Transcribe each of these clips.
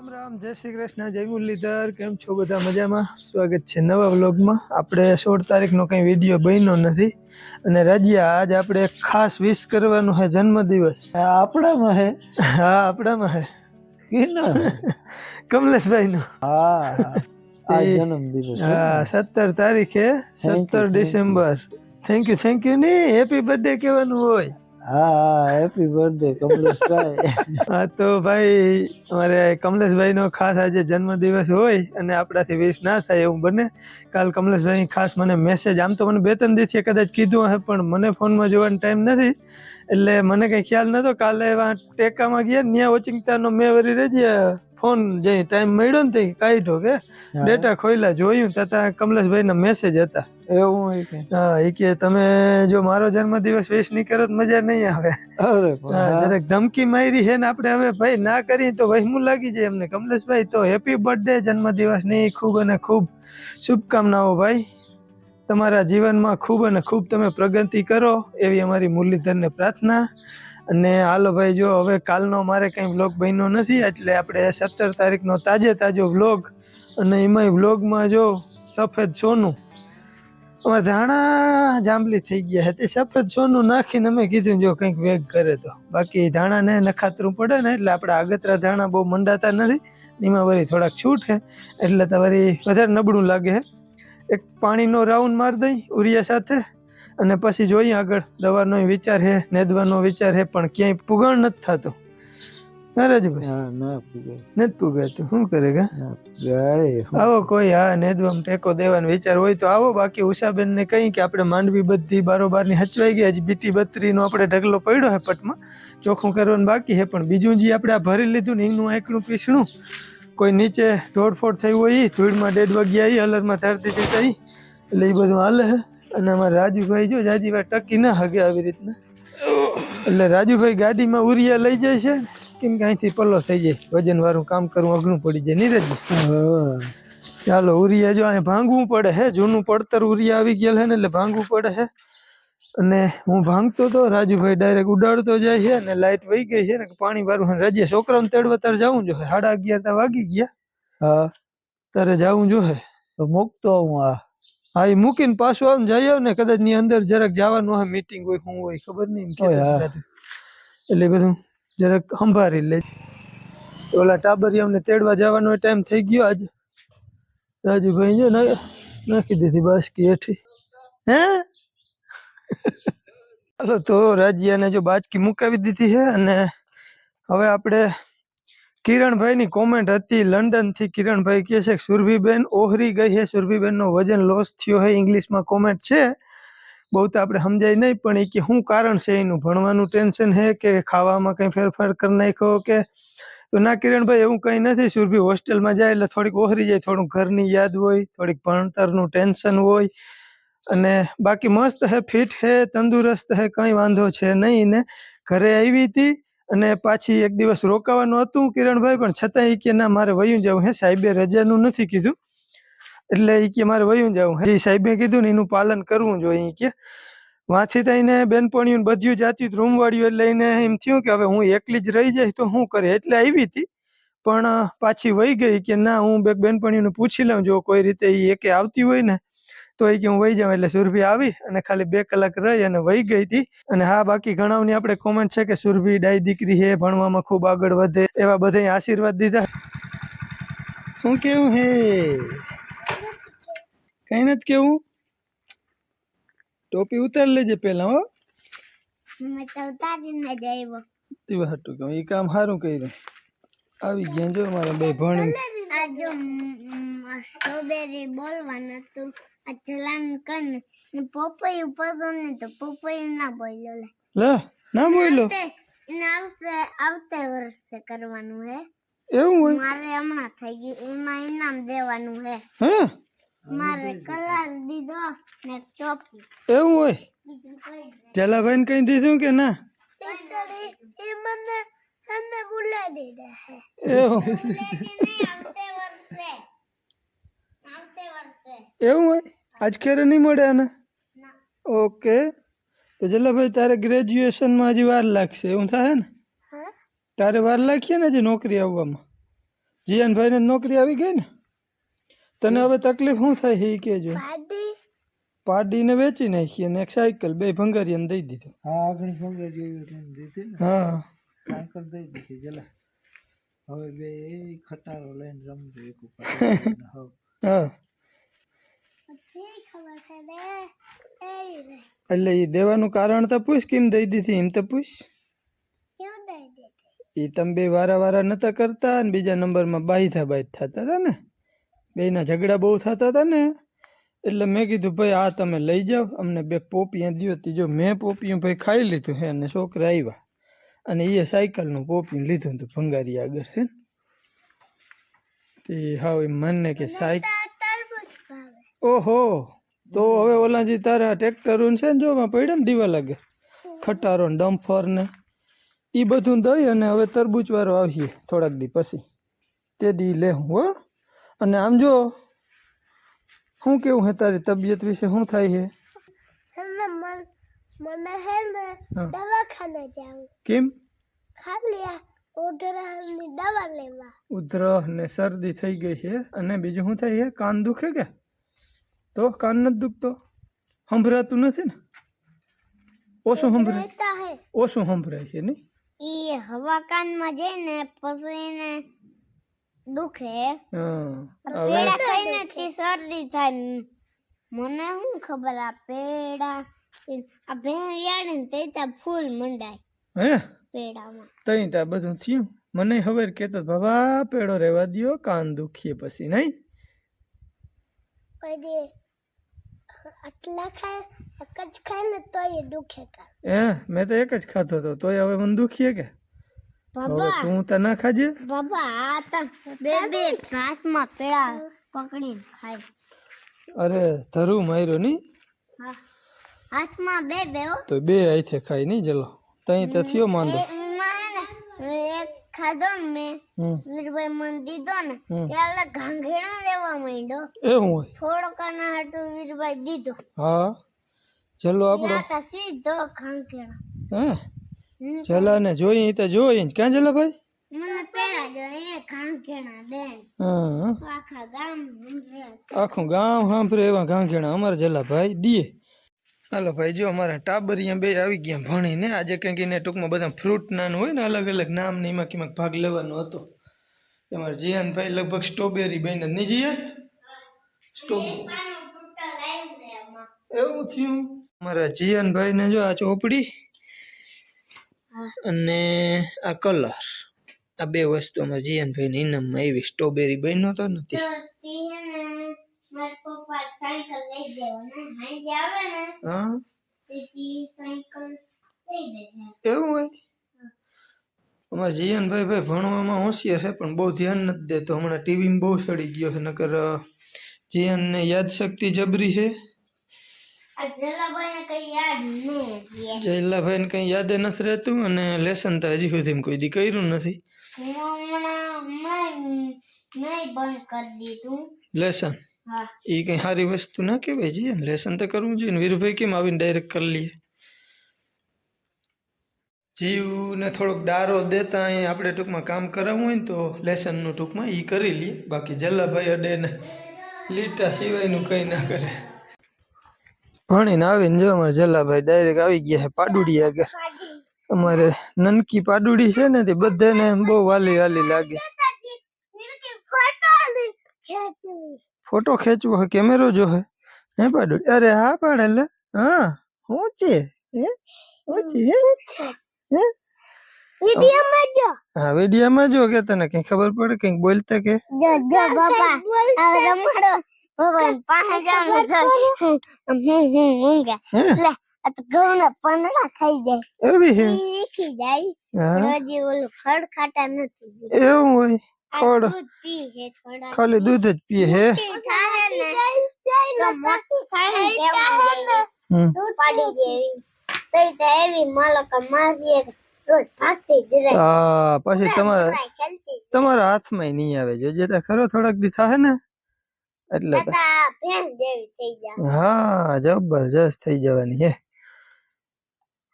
રામ રામ જય શ્રી કૃષ્ણ જય મુરલીધર કેમ છો બધા મજામાં? સ્વાગત છે નવા વ્લોગમાં. આપણે સોળ તારીખનો કંઈ વીડિયો બન્યો નથી અને રજિયા આજ આપણે એક ખાસ વિશ કરવાનું છે જન્મદિવસ. આપણામાં હે? હા આપણામાં હે. કમલેશભાઈ કમલેશભાઈનો. હા આ એ- જન્મ દિવસ હા સત્તર તારીખે સત્તર December. Thank you thank you ની હેપી બર્થડે કહેવાનું હોય. હા હેપી બર્થડે કમલેશભાઈ. હા, તો ભાઈ, અમારે કમલેશભાઈનો ખાસ આજે જન્મદિવસ હોય અને આપણાથી વિશ ના થાય એવું બને. કાલ કમલેશભાઈ ખાસ મને મેસેજ આમ તો મને બે ત્રણ દિવસથી કદાચ કીધું હે પણ મને ફોનમાં જોવાનો ટાઈમ નથી. એટલે મને કંઈ ખ્યાલ નહોતો કાલે એવા ટેકામાં ગયા ને ત્યાં ઓચિંતાનો મેં વરી રજી ફોન જે ટાઈમ મળ્યો ને તે કાઢ્યો કે ડેટા ખોલ્યા જોયું તથા કમલેશભાઈના મેસેજ હતા. એવું હા એ કે તમે જો મારો જન્મદિવસ વિશ નહીં કરો તો મજા નહીં આવે. જરાક ધમકી મારી છે ને આપણે હવે ભાઈ ના કરી તો વહેમું લાગી જાય એમને. કમલેશભાઈ તો હેપી બર્થડે જન્મદિવસની ખૂબ અને ખૂબ શુભકામનાઓ ભાઈ. તમારા જીવનમાં ખૂબ અને ખૂબ તમે પ્રગતિ કરો એવી અમારી મુરલીધરને પ્રાર્થના. અને હાલો ભાઈ, જો હવે કાલનો મારે કંઈ વ્લોગ બન્યો નથી, એટલે આપણે સત્તર તારીખનો તાજે તાજો વ્લોગ અને એમાંય વ્લોગમાં જો સફેદ સોનું. અમારે ધાણા જાંબલી થઈ ગયા છે. તે સફેદ સોનું નાખીને અમે કીધું જો કંઈક વેગ કરે તો. બાકી ધાણાને નખાતરું પડે ને, એટલે આપણે આગતરા ધાણા બહુ મંડાતા નથી એમાં વળી થોડાક છૂટ છે. એટલે તો વળી વધારે નબળું લાગે એક પાણીનો રાઉન્ડ મારી દઈ, ઉરિયા સાથે. અને પછી જોઈએ આગળ દવાનો વિચાર છે નેદવાનો વિચાર છે પણ ક્યાંય પુગણ નથી થતું. હા રાજુભાઈ હા ના નથી પુગાતું શું કરે કા? આવો કોઈ હા નેદવામાં ટેકો દેવાનો વિચાર હોય તો આવો. બાકી ઉષાબેન ને કહી કે આપણે માંડવી બધી બારોબારની હચવાઈ ગઈ હજી બીટી બત્રીનો આપણે ઢગલો પડ્યો હે પટમાં. ચોખ્ખું કરવાનું બાકી છે પણ બીજું જે આપણે આ ભરી લીધું ને એનું એકલું પીસણું. કોઈ નીચે ઢોળફોડ થયું હોય ધૂળમાં ડેડ વાગ્યા હલરમાં ધારતી હતી એટલે એ બધું હાલે છે. અને અમારા રાજુભાઈ જો જાજીભાઈ ટકી ના હગે આવી રીતના. એટલે રાજુભાઈ ગાડીમાં ઉરિયા લઈ જાય છે કેમ કે અહીંથી પલ્લો થઈ જાય. વજન વાળું કામ કરવું અઘરું પડી જાય. નીરજ. હા ચાલો ઉરિયા જો અહીં ભાંગવું પડે હે જૂનું પડતર ઉરિયા આવી ગયેલ હે ને એટલે ભાંગવું પડે હે. અને હું ભાંગતો તો રાજુભાઈ ડાયરેક્ટ ઉડાડતો જાય છે ને લાઈટ વહી ગઈ છે ને પાણી વાળું રજે છોકરાઓને તેડવા તારે જવું જોઈએ સાડા અગિયાર વાગી ગયા. હા. તારે જવું જોઈએ તો મૂકતો હું આ. હા એ મૂકીને પાછું આવીને જઈ આવ ને કદાચની અંદર જરાક જવાનું હોય મીટિંગ હોય શું હોય ખબર નહીં. એટલે બધું જરાક સંભાળી લે. ઓલા ટાબરિયામને તેડવા જવાનો ટાઈમ થઈ ગયો આજે. રાજુભાઈ જો નાખી દીધી બાસકી હેઠી. હે? હાલો તો રાજ્યાને જો બાજકી મુકાવી દીધી છે અને હવે આપણે કિરણભાઈની કોમેન્ટ હતી, લંડનથી કિરણભાઈ કહે છે સુરભીબેન ઓહરી ગઈ છે સુરભીબેનનો વજન લોસ થયો છે ઇંગ્લિશમાં કોમેન્ટ છે. બહુ તો આપણે સમજાય નહીં, પણ એ કે શું કારણ છે એનું? ભણવાનું ટેન્શન છે કે ખાવામાં કંઈ ફેરફાર કરી નાખ્યો કે? તો ના કિરણભાઈ, એવું કંઈ નથી. સુરભી હોસ્ટેલમાં જાય એટલે થોડીક ઓહરી જાય થોડુંક ઘરની યાદ હોય, થોડીક ભણતરનું ટેન્શન હોય. અને બાકી મસ્ત હે ફિટ હે, તંદુરસ્ત હે, કંઈ વાંધો છે નહીં ને. ઘરે આવી હતી અને પાછી એક દિવસ રોકાવાનું હતું કિરણભાઈ, પણ છતાં એ કે, ના, મારે વયું જવું હે, સાહેબે રજાનું નથી કીધું. એટલે એ કે, મારે વયું જવું હે. સાહેબે કીધું ને, એનું પાલન કરવું જોઈએ. કે, વાંચી થઈને બેનપણીયું બધું જાત્યું રૂમ વાળ્યું, એટલે એને એમ થયું કે, હવે હું એકલી જ રહી જઈશ, તો શું કરે? એટલે આવી હતી પણ પાછી વહી ગઈ કે, ના, હું બે બેનપણીઓને પૂછી લઉં, જો કોઈ રીતે એ એકે આવતી હોય ને તો એ કે હું વહી જાઉં એટલે સુરભી આવી અને ખાલી બે કલાક રહી અને વહી ગઈ હતી અને હા બાકી ઘણાની આપણે કોમેન્ટ છે કે સુરભી ડાઈ દીકરી હે ભણવામાં ખૂબ આગળ વધે એવા બધા આશીર્વાદ દીધા. હું કેવું હે? કઈ નથી કેવું. ટોપી ઉતાર લેજે પેલા હો. મેં તો ઉતારીને જ આવ્યો તેવા હાટું કહું એ કામ સારું કર્યું. આવી ગયા જો મારા બે ભણ. સ્ટ્રોબેરી બોલવાનું હતું. આ ચલાન કર ને પપૈયું પસંદ ને તો પપૈયું ના બોલ્યો લે. લે ના બોલો તે એને આવશે આવતે વર્ષે કરવાનું હે. એવું હોય? મારે હમણાં થઈ ગયું એમાં ઇનામ દેવાનું હે. હે? મારે કલર દીધો ને ટોપી એવું હોય? બીજું કઈ દીધું કે ના? એ મને મને બોલાડી દે એવું બોલાડી નહીં આવતે વર્ષે આવતે વર્ષે એવું હોય? આજ ખેરે નહીં મળે આને? ના. ઓકે. તો જલાભાઈ તારે ગ્રેજ્યુએશનમાં હજી વાર લાગશે. એવું થાય ને? હા. તારે વાર લાગશે ને હજી નોકરી આવવામાં? જીયાનભાઈને નોકરી આવી ગઈ ને? તને હવે તકલીફ શું થાય છે એ કહેજો. પાડી પાડીને વેચી નાખી અને એક સાયકલ બે ભંગારીને દઈ દીધું. હા આગળ ફંગે જેવી હતી એમ દીધી ને. હા. સાયકલ દઈ દીધી જલા હવે બે એ ખટારો લઈને રમજો એક ઉપર. હવે હા પછી ખબર છે રે એ રે એટલે એ દેવાનું કારણ તો પૂછ, કેમ દઈ દીધી, એમ તો પૂછ. દે એ તમે બે વારા વારા નતા કરતા અને બીજા નંબરમાં બાઈથા બાઈથ થતા હતા ને. બેના ઝઘડા બહુ થતા હતા ને. એટલે મેં કીધું, ભાઈ આ તમે લઈ જાઓ. અમને બે પોપિયા તી. જો મેં પોપિયું ભાઈ ખાઈ લીધું હે અને છોકરા આવ્યા અને એ સાયકલનું પોપિયું લીધું હતું ભંગારી આગળ છે તે એમ મને કે સાયકલ ઓહો તો હવે ઓલાજી તારા ટ્રેક્ટર છે ને જોવા પડ્યા ને દીવા લાગે. ખટારો ને ડમ્ફર ને એ બધું દઈ અને હવે તરબૂચ વાળો આવીએ થોડાક દી પછી. તે દી લે હું હો. અને આમ જો શું કેવું હે તારી તબિયત વિશે શું થાય છે એટલે મન મને હે ને હા. દવાખાને જાવું. કેમ? ખાલી આ ઓઢરાની દવા લેવા. ઉધરહ ને શરદી થઈ ગઈ છે અને બીજું શું થાય છે કાન દુખે કે? તો કાન નથી દુખતો સંભળાતું નથી ને ઓછું સંભળાય રહેતા હે ઓછું સંભળાય છે નહીં ઈ હવા કાનમાં જઈને પછી એને દુખે હા હવે પેડા ખાઈને તે શરદી થાય ને મને શું ખબર આ પેડા આ ભેણ ને તે ત્યાં ફૂલ મંડાય હે પેડામાં તઈ ત્યાં બધું થયું મને હવે કહેતો બાબા પેડો રહેવા દ્યો કાન દુખીએ પછી નહીં પછી આટલા ખાય એક જ ખાય ને તોય દુખે કા? હે મેં તો એક જ ખાતો હતો તોય હવે મને દુખીએ કે? બાબા. તું તો ના ખાજે? બાબા આ તો બે બે હાથમાં પેડા પકડીને ખાય. અરે ધરુ માર્યો નહીં હા. હાથમાં બે બે તો બે હાથે ખાય નહીં ચલો. તઈ તો થયો માંદો. ને એક ખાધો ને મેં વીરભાઈ મને દીધો ને. ત્યારે ઘાંઘેડા લેવા માંડ્યો. એવું હોય? થોડો કાના હાટું વીરભાઈ દીધો. હા. ચલો આપણો? તો સીધો ઘાંઘેડા હે. ચલા ને જોઈએ તો જોઈએ જ. ક્યાં ચલા ભાઈ? મને પેડા જો એ ઘાંઘેડા દે હા આખા ગામ. આખું ગામ સાંભળે એવા ઘાંઘેણા અમારા જલા ભાઈ. દીએ. હાલો ભાઈ, જો અમારા ટાબરિયા બે આવી ગયા ભણીને આજે કંઈક એને ટૂંકમાં બધા ફ્રૂટના નાન હોય ને, અલગ અલગ નામ ને એમાં કેમાં ભાગ લેવાનો હતો. અમારા જીયાનભાઈ લગભગ સ્ટ્રોબેરી બેન નહીં જીયાન. એવું થયું? અમારા જીયાનભાઈ ને જો આ ચોપડી અને આ કલર આ બે વસ્તુ અમારા જીયાનભાઈ ને ઇનામમાં આવી. સ્ટ્રોબેરી બન્યો તો નથી તો તી હે ને મારા પપ્પા સાયકલ લઈ દેવાના હાંજે આવે ને હા તે તી સાયકલ લઈ દે એવું હોય? અમારા જીયાનભાઈ ભાઈ ભણવામાં હોશિયાર છે પણ બહુ ધ્યાન નથી દેતો. હમણાં ટીવીમાં બહુ સડી ગયો છે નકર અ, ને યાદ શક્તિ જબરી છે. જયલાભાઈ કઈ યાદ નથી રહેતું અને લેસન તો હજી સુધી કોઈ દી કર્યું નથી. લેસન? એ કઈ સારી વસ્તુ ના કહેવાય જીયાન લેસન તો કરવું જોઈએ. ને વીરભાઈ કેમ આવીને ડાયરેક્ટ કરી લઈએ જીવને થોડોક ડારો દેતા અહીં આપણે ટૂંકમાં કામ કરાવવું હોય ને તો લેસનનું ટૂંકમાં એ કરી લઈએ બાકી જલ્લાભાઈ અડે ને લીટા સિવાયનું કંઈ ના કરે. ભણીને આવીને જો અમારે જલ્લાભાઈ ડાયરેક્ટ આવી ગયા છે પાડુડી આગળ. અમારે નનકી પાડુડી છે ને તે બધાને બહુ વાલી વાલી લાગે. ફોટો ખેંચવો હે કેમેરો જો હે હે પાડુડી અરે હા પાડે લે હા હું છે હે હું છે હે હે વિડીયોમાં જો હા વિડીયોમાં જો કે તને કઈ ખબર પડે કંઈક બોલતા કે જો જો બાપા હવે રમાડો બાપા પાસે જાવ ને તો હું હું ઊંઘે હે લે આ તો ઘઉંના પાંદડા ખાઈ જાય એવી હે ઈ શીખી જાય હા હજી ઓલું ખડ ખાતા નથી એવું હોય આ ખડ દૂધ પી હે થોડા ખાલી દૂધ જ પીએ હે? ને ને પછી તમારા તમારા હાથમાં નહીં આવે. જોજે તો ખરો થોડાક દી થાય ને એટલે હા જબરજસ્ત થઈ જવાની હે.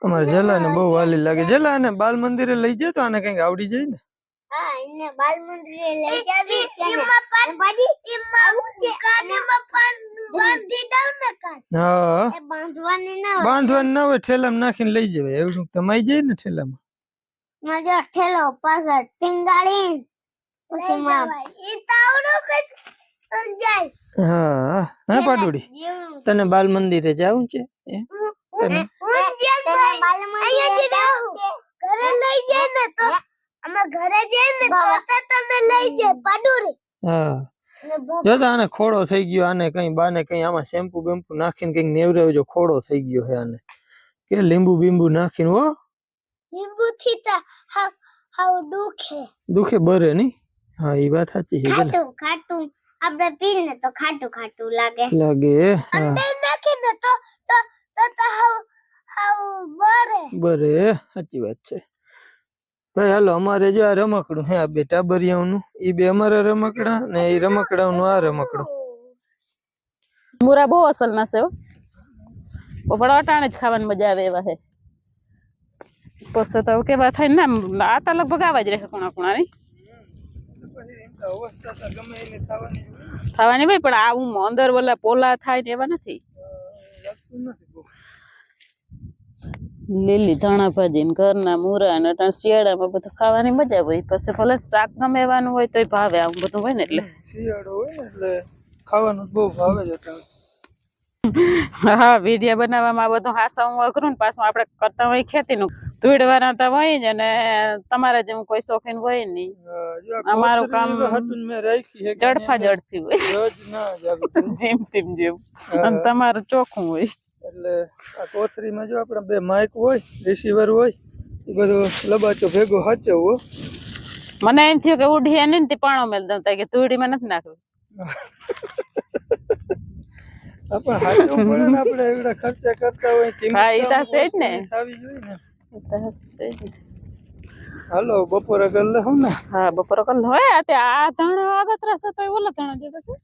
અમારે જલાને બહુ વાલી લાગે. જલાને બાલ મંદિરે લઈ જતો આને કંઈક આવડી જાય ને. હા એને બાલ મંદિરે લઈ જાવી છે એમાં પાછી એમાં ઉચે કાનેમાં પાન બાંધી દઉં ને કાન હા બાંધવાની ના હોય બાંધવાની ના હોય ઠેલામાં નાખીને લઈ જવાય એવું શું તમાઈ જાય ને ઠેલામાં મજો ઠેલો પાછળ ટીંગાળી પછી માં એ તાવડો કઈ જાય હા હા પાટોડી તને બાલ મંદિરે જાવું છે તને બાલ મંદિરે ઘરે લઈ જાય ને તો અમે ઘરે જઈએ ને તો તો તમે લઈ જાય પાડુરી હા. જો તો આને ખોડો થઈ ગયો આને કઈ બાને કઈ આમાં શેમ્પુ બેમ્પુ નાખીને કંઈક નેવરાવજો ખોડો થઈ ગયો છે આને. કે લીંબુ બીંબુ નાખીને હો. લીંબુ થી તો હાવ હાવ દુખે. દુખે બરે નહીં. હા એ વાત સાચી છે ચાલ ખાટું ખાટું. આપણે પીને તો ખાટું ખાટું લાગે. લાગે હા. અંદર નાખીને તો તો તો તો હાવ હાવ બરે. બરે સાચી વાત છે. ભાઈ, હાલો, અમારે જો આ રમકડું હે, આ બે ટાબરિયાઓનું, ઈ બે અમારા રમકડા ને એ રમકડાઓનું આ રમકડું. મુરા બહુ અસલ ના છે પણ અટાણે જ ખાવાની મજા આવે એવા છે પછી તો કેવા થાય ને આ તો લગભગ આવા જ રહે કોણા કોણા ની થવાની ભાઈ પણ આવું અંદર ઓલા પોલા થાય ને એવા નથી. લીલી ધાણા ભાજી ને ઘરના મૂરા ને અટાણે શિયાળામાં બધું ખાવાની મજા હોય. પછી ભલે શાક ગમે એવાનું હોય તોય ભાવે આવું બધું હોય ને એટલે. શિયાળો હોય ને એટલે ખાવાનું બહુ ભાવે છે હા વીડિયો બનાવવામાં બધું હાસા હું અઘરું ને પાછું આપણે કરતા હોય ખેતીનું. તુડવાના તો હોય જ અને તમારા જેવું કોઈ શોખીન હોય નહીં. જો અમારું કામ જડફા જડફી હોય. જ. જેમ તેમ જેવું અને તમારું ચોખ્ખું હોય. એટલે આ કોથરીમાં જો આપણે બે માઇક હોય રિસીવર હોય એ બધું લબાચો ભેગો સાચવવો મને એમ થયું કે ઉઢી એને ને તે પાણો મેલ દઉં કે તુડીમાં નથી નાખવું. આપણે સાચવવું પડે ને આપણે એવડા ખર્ચા કરતા હોય કિંમત હા, ઈ તો છે જ ને. વસ્તુની જોઈએ ને. એ તો હશે જ હાલો બપોરે કરી ને. હા બપોર કલ હોય આ તે આ ધાણા છે તો ઓલા ધાણા છે. એ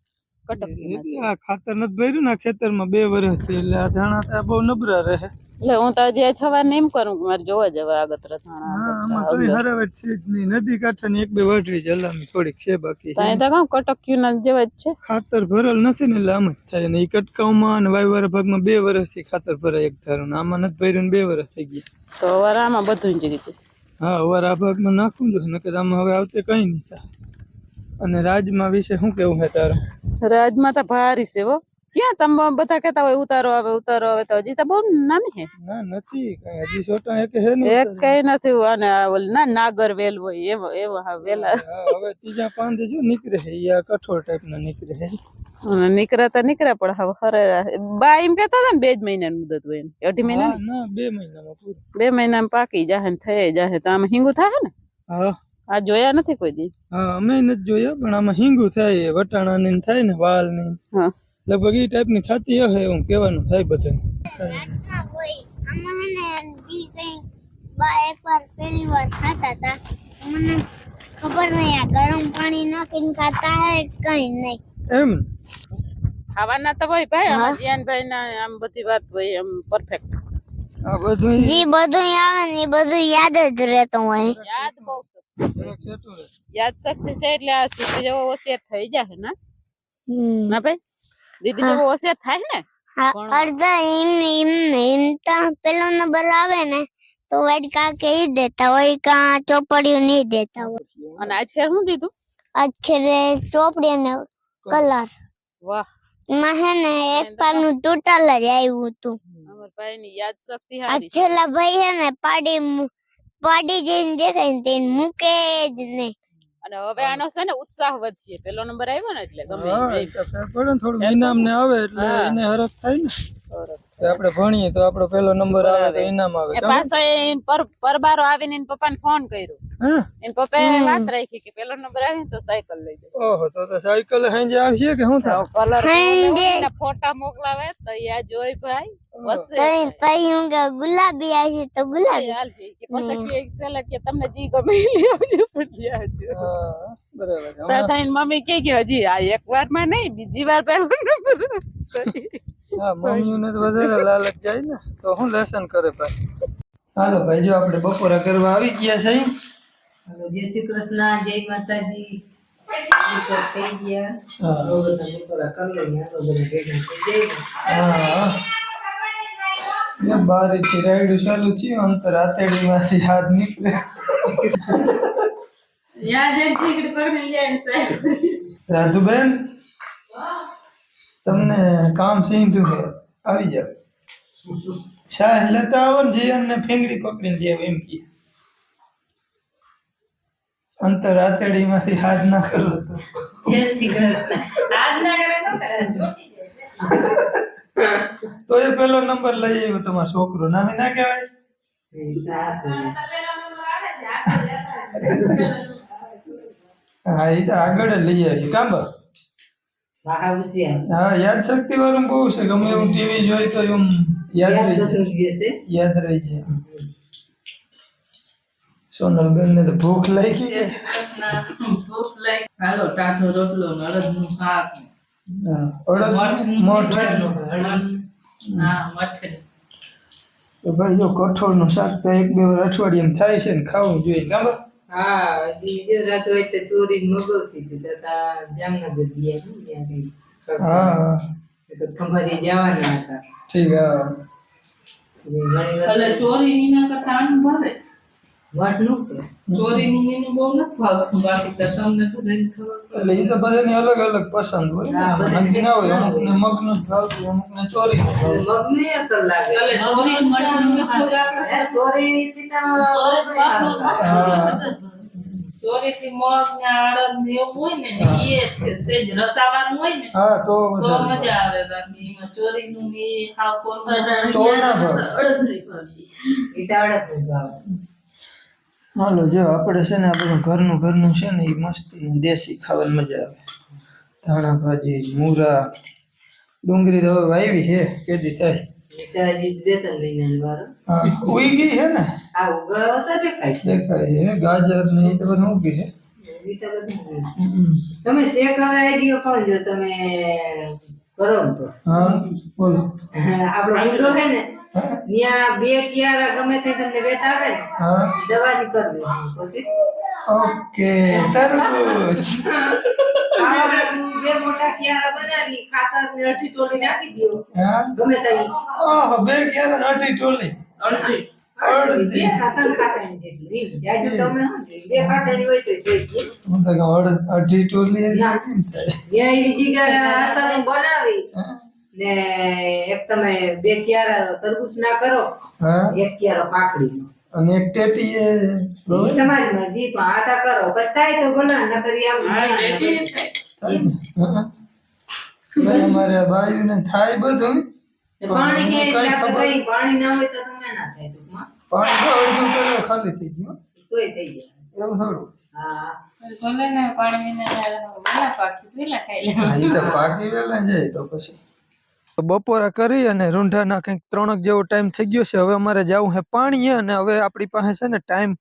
આ ખાતર નથી ભર્યું ને ખેતરમાં બે વર્ષથી એટલે આ ધાણા તો બહુ નબળા રહે. એટલે હું તો હજી છવાર ને એમ કરું કે મારે જોવા જવા આગતરા ધાણા હા આમાં કઈ હરાવટ છે જ નહીં. નદી કાંઠાની એક બે વાટરી જલામી થોડીક છે બાકી. ત્યાં તો કામ કટક્યું ના જેવા જ છે? ખાતર ભરેલ નથી ને એટલે આમ જ થાય ને એ કટકાવમાં અને વાયવાર ભાગમાં બે વર્ષથી ખાતર ભરાય એક ધારું ને આમાં નથી ભર્યું ને બે વર્ષ થઈ ગયા. તો હવે આમાં બધું જ રીતે હા વરા આ ભાગમાં નાખવું જોઈએ નકર આમાં હવે આવતે કઈ નહીં થાય. અને રાજમાં વિશે શું કેવું છે તારું? રાજમાં તો ભારી છે હો. ક્યાં તમે બધા કહેતા હોય ઉતારો આવે ઉતારો આવે તો હજી તો બહુ નાની છે. ના નથી કઈ હજી છોટા એક છે ને એક કઈ નથી અને ના નાગર વેલ હોય એવો એવો હા વેલા. હવે ત્રીજા પાંદે જો નીકળે છે આ કઠોળ ટાઈપ ના નીકળે છે. અને નીકળ્યા તો નીકળ્યા પણ હવે હરે બા એમ કહેતા હતા ને બે જ મહિનાની મુદત હોય. અઢી મહિના ના બે મહિનામાં પૂરું. બે મહિનામાં પાકી જાહે થઈ જાહે તો આમાં હિંગુ થાય ને? હા. આ જોયા નથી કોઈ દી? હા અમે નથી જોયા પણ આમાં હિંગુ થાય વટાણા ને થાય ને વાલ ને. લગભગ એ ટાઈપની થતી હશે એવું કહેવાનું થાય બધાને. હોય જી પહેલી વાર ખાતા હતા મને ખબર નહીં આ ગરમ પાણી નાખીને ખાતા હે કઈ નહીં એમ? ખાવાના તો હોય ભાઈ આમાં જીયાનભાઈ ના આમ બધી વાત હોય આમ પરફેક્ટ આ બધું ઈ બધું આવે ને એ બધું યાદ જ રહેતું હોય. યાદ બહુ છે. જરાક સેટું રહે. યાદ શક્તિ છે એટલે આ સીધી જેવો હોશિયાર થઈ જાય ને? ના ભાઈ? દીદી જેવો હોશિયાર થાય ને? હા, અડધા એમ એમ એમ તો પેલો નંબર આવે ને તો વાડકા કે ઈ દેતા હોય કા ચોપડીઓ નહીં દેતા હોય. અને આજ ખેર શું દીધું? અક્ષરે ચોપડી અને કલર. વાહ. એમાં હે ને એક પાનું ટોટલ જ આવ્યું હતું. અમર ભાઈ ની યાદ શક્તિ આ સારી છે છેલ્લા ભાઈ હે ને પાડી પાડી જઈને દેખાય ને તેને મૂકે જ નહીં અને હવે આનો છે ને ઉત્સાહ વધશે. પેલો નંબર આવ્યો ને એટલે ગમે થોડું ઇનામ ને આવે એટલે. એને હરખ થાય ને. આપણે ભણીએ તો આપણો પહેલો નંબર આવે તો ઇનામ આવે. પાછો એ પર પરબારો આવીને એન પપ્પાને ફોન કર્યો. હા? એના પપ્પાએ વાત રાખી કે પેલો નંબર આવે તો સાયકલ લઈ જાય ઓહો તો તો સાયકલ હેંજે આવશે કે શું થાય? કલર ફોટા મોકલાવે તો યા જોઈ ભાઈ. બસ તઈ તઈ હું કે ગુલાબી આવશે તો ગુલાબી. હાલ છે કે પછી કે એક સલાહ કે તમને જી ગમે લઈ આવજો પણ લઈ આવજો બરાબર છે. તો મમ્મી કે કે હજી આ એક વારમાં નહીં બીજી વાર પહેલો નંબર હા મમ્મીઓને તો વધારે લાલચ જાય ને તો હું લેસન કરે ભાઈ હાલો ભાઈ જો આપણે બપોરા કરવા આવી ગયા છે. હાલો, જય શ્રી કૃષ્ણ જય માતાજી. થઈ ગયા. હા. હવે બધા બપોરા કરી લઈએ. આટલો બધો ભેગા થઈ જાય ને. હા એ બારીથી રાયડું ચાલુ થયું અંતર આતેડીમાંથી હાથ નીકળે. રાધુબેન? તમને કામ સીધું છે. આવી જાવ શાહ લેતા આવો ને જઈ અને ફેંગડી પકડીને દેવ એમ કે. અંતર આતેડીમાંથી હાથ ના કરો તો. જય શ્રી કૃષ્ણ. હાથ ના કરે તો તો એ પેલો નંબર લઈ આવ્યો તમારો છોકરો. નામે ના કહેવાય. હા એ તો આગળ લઈ આવી કાંબા સાહા હોશિયાર. હા યાદ શક્તિ વાળું બહુ છે. ગમે એવું ટીવી જોઈ તો એમ યાદ રહી જાય. યાદ રહી જાય. સોનલબેન ને તો ભૂખ લાગી ગઈ. ભૂખ લાગી હાલો ટાઢો રોટલો અડદનું શાક ને અડદ મઠ. હા મઠ તો ભાઈ જો કઠોળનું શાક તો એક બે વાર અઠવાડિયે થાય છે ને ખાવું જોઈએ. કાંબા હા બીજો હોય તો ચોરી મગવતી હતી. તો તા જામનગર ગયા ને ત્યાંથી. હા હા. તો ખંભાળી જવાના હતા. ઠીક હા. એટલે ચોરી ની કરતા આનું ભાવે? મઠનું કે ચોરી નું બહુ નથી ભાવતું બાકી તો તમને બધાને ખબર એટલે એ તો બધાની અલગ અલગ પસંદ હોય. ને. હા, બધાને ના હોય. અમુક ને મગનું જ ભાવતું અમુક ને ચોરી મગનું અસર લાગે. એટલે ચોરી ચોરી થી મગ ને ને એવું હોય ને એ છે. સેજ રસાવાનું હોય ને હા તો તો મજા આવે. બાકી. એમાં ચોરી નું ને એ હાવ તો ના ભાવે. ઈ તો ભાવે. હાલો જો આપણે છે ને આ બધું ઘરનું ઘરનું છે ને એ મસ્તી દેશી ખાવાની મજા આવે. ધાણા ભાજી મૂરા. ડુંગળી હવે વાવી છે કેદી થાય. ઈ તો હજી બે ત્રણ મહિનાની વારો. હા ઉઈ ગઈ છે ને આ ઉગાવો તો દેખાય છે. દેખાય છે ગાજર ને એ તો બધું ઉગી છે ઈ તો બધું હમ. તમે શેક આઈડિયો કહો જો તમે કરો ને તો હા બોલો આપણો ગુંડો છે ને હા? ત્યાં બે કિયારા ગમે તે તમને વેત આવે ને હા દવાની કરવી પછી ઓકે તરબૂચ. બે મોટા કિયારા બનાવી ખાતર ને અડધી ટોલી નાખી દો ગમે તઈ. ઓહો બે ક્યારે અઢી ટોલી. અડધી. બે ખાતર ખાતરની જેટલું. એમ તમે શું બે ખાતરની હોય તો જોઈ હું તો કહું ટોલી એટલે ના. કેમ થાય? ત્યાં એવી જગ્યાએ આસાનું બનાવી. ને એક તમે બે ક્યારા તરબૂચ ના કરો હા? એક ક્યારો કાકડી અને ટેટી એ તમારી મરજી પાટા કરો બતાય તો ભલે ન કરી આમ હા ના થાય. હા. ભાઈ ને થાય બધું. પાણી કે ખબર કઈ પાણી ના હોય તો તમે ના થાય ટૂંકમાં. પાણી તો અડધું ખાલી થઈ ગયું તોય થઈ જાય એવું થોડું. હા. ભલે ને પાણી વિના પાકી વેલા ખાઈ લે. પાકી વેલા જાય તો પછી. બપોરા કરી અને રૂંઢાના કંઈક ત્રણક જેવો ટાઈમ થઈ ગયો છે. હવે અમારે જવું છે પાણી અને હવે આપણી પાસે છે ને ટાઈમ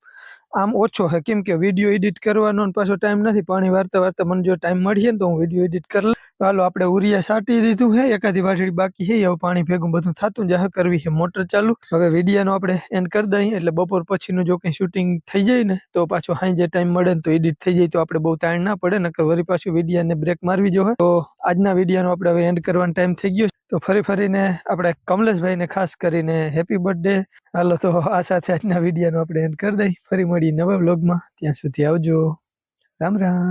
આમ ઓછો છે કેમ કે વીડિયો એડિટ કરવાનો પાછો ટાઈમ નથી. પાણી વારતા વારતા મને જો ટાઈમ મળશે ને તો હું વીડિયો એડિટ કરી લઉં. હાલો, આપણે ઉરિયા સાટી દીધું છે એકાદી વાટડી બાકી છે હવે પાણી ભેગું બધું થતું જાહે કરવી છે મોટર ચાલુ. હવે વિડીયાનો આપણે એન્ડ કરી દઈએ, એટલે બપોર પછીનું જો કંઈ શૂટિંગ થઈ જાય ને, તો પાછો જે ટાઈમ મળે ને તો એડિટ થઈ જાય, તો આપણે બહુ તાણ ના પડે, નકર વળી પાછું વિડીયાને બ્રેક મારવી જોઈએ તો આજના વિડીયાનો આપણે હવે એન્ડ કરવાનો ટાઈમ થઈ ગયો તો ફરી ફરીને આપણે કમલેશભાઈને ખાસ કરીને હેપી બર્થડે હાલો, તો આ સાથે આજના વિડીયાનો આપણે એન્ડ કરી દઈએ. ફરી મળીએ નવા બ્લોગમાં ત્યાં સુધી આવજો. રામ રામ.